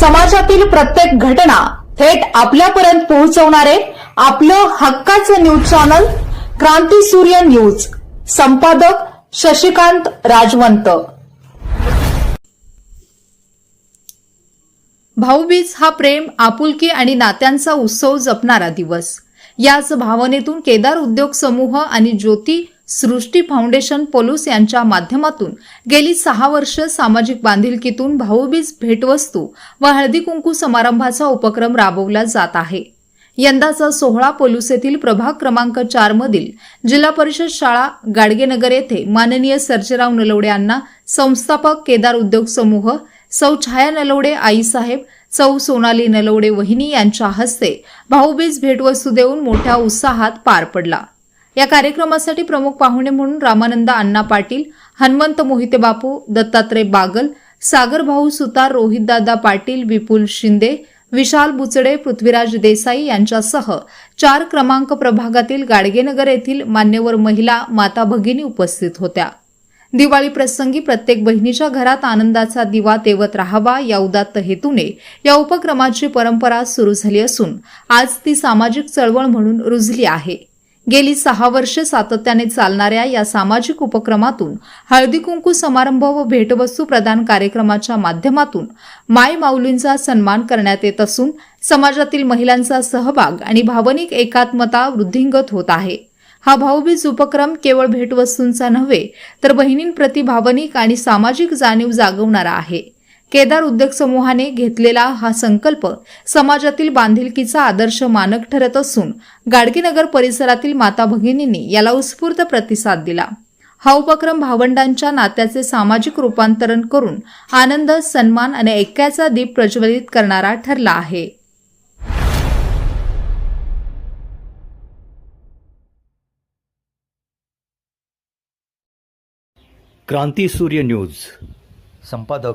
समाजातील प्रत्येक घटना थेट आपल्यापर्यंत पोहोचवणारे आपलं हक्काचं न्यूज चॅनल क्रांती सूर्य न्यूज. संपादक शशिकांत राजवंत. भाऊबीज हा प्रेम आपुलकी आणि नात्यांचा उत्सव जपणारा दिवस. याच भावनेतून केदार उद्योग समूह आणि ज्योती सृष्टी फाउंडेशन पोलूस यांच्या माध्यमातून गेली सहा वर्ष सामाजिक बांधिलकीतून भाऊबीज भेटवस्तू व हळदी कुंकू समारंभाचा उपक्रम राबवला जात आहे. यंदाचा सोहळा पोलूस येथील प्रभाग क्रमांक चार मधील जिल्हा परिषद शाळा गाडगेनगर येथे माननीय सर्जेराव नलवडे यांना संस्थापक केदार उद्योग समूह सौ छाया नलवडे आईसाहेब सौ सोनाली नलवडे वहिनी यांच्या हस्ते भाऊबीज भेटवस्तू देऊन मोठ्या उत्साहात पार पडला. या कार्यक्रमासाठी प्रमुख पाहुणे म्हणून रामानंद अण्णा पाटील हनुमंत मोहिते बापू दत्तात्रय बागल सागर भाऊ सुतार रोहितदादा पाटील विपुल शिंदे विशाल बुचडे पृथ्वीराज देसाई यांच्यासह चार क्रमांक प्रभागातील गाडगेनगर येथील मान्यवर महिला माता भगिनी उपस्थित होत्या. दिवाळी प्रसंगी प्रत्येक बहिणीच्या घरात आनंदाचा दिवा तेवत राहावा या उदात्त हेतूने या उपक्रमाची परंपरा सुरू झाली असून आज ती सामाजिक चळवळ म्हणून रुजली आहे. गेली सहा वर्षे सातत्याने चालणाऱ्या या सामाजिक उपक्रमातून हळदी कुंकू समारंभ व भेटवस्तू प्रदान कार्यक्रमाच्या माध्यमातून माय माऊलींचा सन्मान करण्यात येत असून समाजातील महिलांचा सहभाग आणि भावनिक एकात्मता वृद्धिंगत होत आहे. हा भाऊबीज उपक्रम केवळ भेटवस्तूंचा नव्हे तर बहिणींप्रती भावनिक आणि सामाजिक जाणीव जागवणारा आहे. केदार उद्योग समूहाने घेतलेला हा संकल्प समाजातील बांधिलकीचा आदर्श मानक ठरत असून गाडगेनगर परिसरातील माता भगिनींनी याला उत्स्फूर्त प्रतिसाद दिला. हा उपक्रम भावंडांच्या नात्याचे सामाजिक रूपांतरण करून आनंद सन्मान आणि ऐक्याचा दीप प्रज्वलित करणारा ठरला आहे. क्रांती सूर्य न्यूज. संपादक